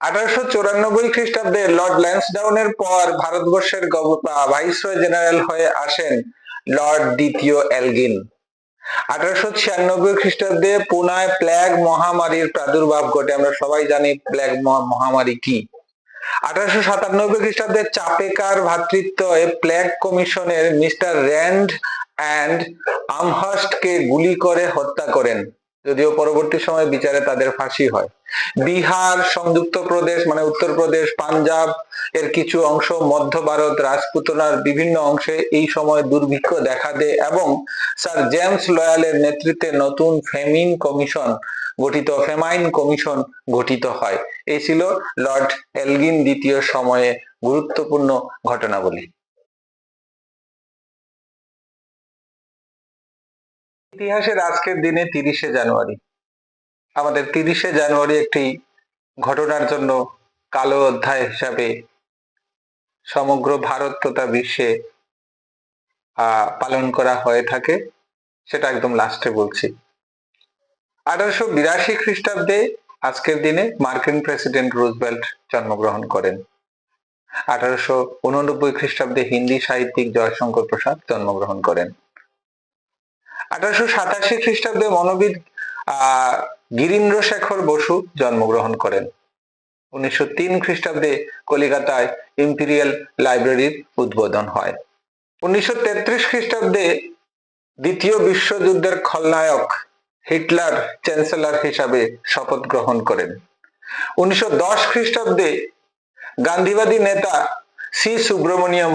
আঠারোশো চুরানব্বই খ্রিস্টাব্দে লর্ড ল্যান্সডাউনের পর ভারতবর্ষের ভাইসরয় জেনারেল হয়ে আসেন লর্ড দ্বিতীয় এলগিন। আঠারোশো ছিয়ানব্বই খ্রিস্টাব্দে পুনায় প্লেগ মহামারীর প্রাদুর্ভাব ঘটে। আমরা সবাই জানি প্ল্যাগ মহামারী কি। আঠারোশো সাতানব্বই খ্রিস্টাব্দে চাপেকার ভাতৃত্ব প্ল্যাগ কমিশনের মিস্টার র্যান্ড অ্যান্ড আমহার্স্টকে গুলি করে হত্যা করেন। যদিও পরবর্তী সময় বিচারে তাদের ফাঁসি হয়। বিহার, সংযুক্ত প্রদেশ মানে উত্তরপ্রদেশ পাঞ্জাব এর কিছু অংশ, মধ্য ভারত রাজপুতনার বিভিন্ন অংশে এই সময় দুর্ভিক্ষ দেখা দেয় এবং স্যার জেমস লয়ালের নেতৃত্বে নতুন ফেমিন কমিশন গঠিত, ফেমাইন কমিশন গঠিত হয়। এই ছিল লর্ড এলগিন দ্বিতীয় সময়ে গুরুত্বপূর্ণ ঘটনাবলী। ইতিহাসের আজকের দিনে তিরিশে জানুয়ারি। আমাদের তিরিশে জানুয়ারি একটি ঘটনার জন্য কালো অধ্যায় হিসাবে সমগ্র ভারত তথা বিশ্বে পালন করা হয়ে থাকে, সেটা একদম লাস্টে বলছি। আঠারোশো বিরাশি খ্রিস্টাব্দে আজকের দিনে মার্কিন প্রেসিডেন্ট রুজবেল্ট জন্মগ্রহণ করেন। আঠারোশো উননব্বই খ্রিস্টাব্দে হিন্দি সাহিত্যিক জয়শঙ্কর প্রসাদ জন্মগ্রহণ করেন। আঠারোশো সাতাশি খ্রিস্টাব্দে মনোবিদ গিরীন্দ্র শেখর বসু জন্মগ্রহণ করেন। উনিশশো তিন খ্রিস্টাব্দে কলিকাতায় ইম্পিরিয়াল লাইব্রেরির উদ্বোধন হয়। উনিশশো তেত্রিশ খ্রিস্টাব্দে দ্বিতীয় বিশ্বযুদ্ধের খলনায়ক হিটলার চ্যান্সেলর হিসাবে শপথ গ্রহণ করেন। উনিশশো দশ খ্রিস্টাব্দে গান্ধীবাদী নেতা সি সুব্রমণিয়ম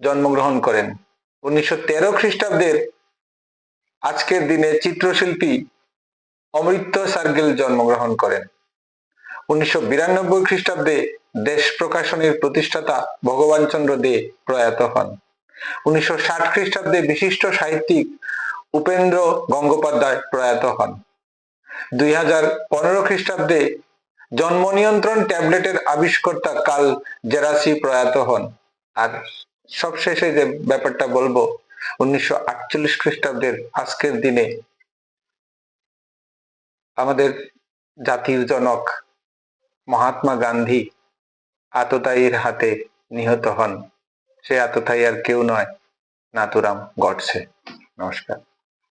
জন্মগ্রহণ করেন। উনিশশো তেরো খ্রিস্টাব্দের আজকের দিনে চিত্রশিল্পী অমৃত্য সার্গেল জন্মগ্রহণ করেন। উনিশশো বিরানব্বই খ্রিস্টাব্দে দেশ প্রকাশনীর প্রতিষ্ঠাতা ভগবান চন্দ্র দে প্রয়াত হন। উনিশশো ষাট খ্রিস্টাব্দে বিশিষ্ট সাহিত্যিক উপেন্দ্র গঙ্গোপাধ্যায় প্রয়াত হন। দুই হাজার পনেরো খ্রিস্টাব্দে জন্ম নিয়ন্ত্রণ ট্যাবলেটের আবিষ্কর্তা কাল জেরাসি প্রয়াত হন। আর সবশেষে যে ব্যাপারটা বলব উনিশশো আটচল্লিশ খ্রিস্টাব্দের আজকের দিনে আমাদের জাতির জনক মহাত্মা গান্ধী আততায়ীর হাতে নিহত হন। সে আততায়ী আর কেউ নয় নাতুরাম গডসে। নমস্কার।